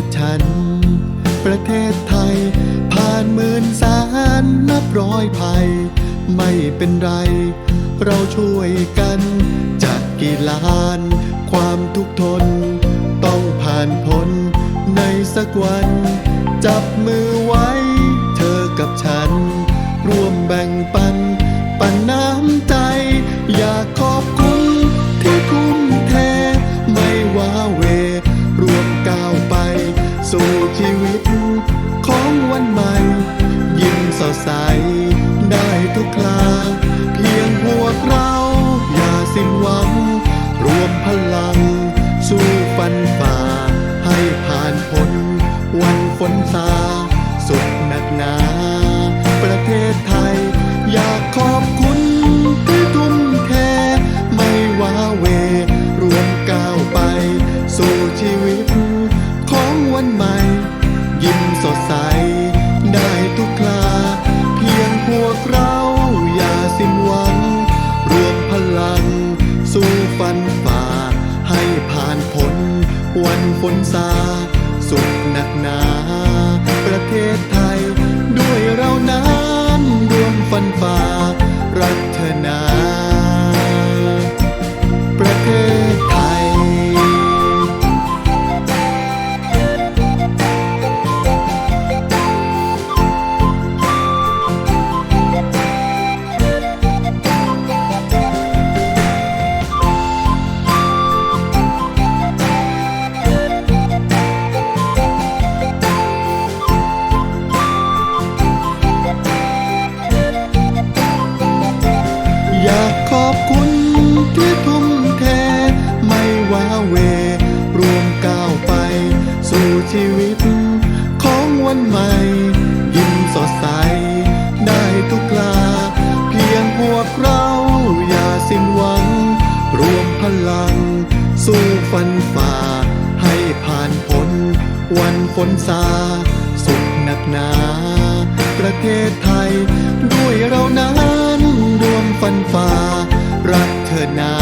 ศฉัน ประเทศไทย ผ่านหมื่นแสนนับร้อยภัย ไม่เป็นไร เราช่วยกันจากกี่ล้าน ความทุกข์ทน ต้องผ่านพ้นในสักวัน จับมือไว้ เธอกับฉัน ร่วมแบ่งปันปัน หนา ประเทศไทย อยากขอบคุณที่ทุ่มเท ไม่ว่าเว รวมก้าวไป สู่ชีวิต ของวันใหม่ ยิ้มสดใส ได้ทุกครา เพียงพวกเราอย่าสิ้นหวัง รวมพลัง สู้ฟันฝ่า ให้ผ่านพ้นวันฝนซาสุดหนักหนา ประเทศไทย ฟั ชีวิต ของวันใหม่ ยิ้มสดใส ได้ทุกลา เพียงพวกเราอย่าสิ้นหวัง รวมพลัง สู้ฟันฝ่า ให้ผ่านพ้น วันฝนซา สุดหนักหนา ประเทศไทย ด้วยเรานั้นรวมฟันฝ่า รักเธอนา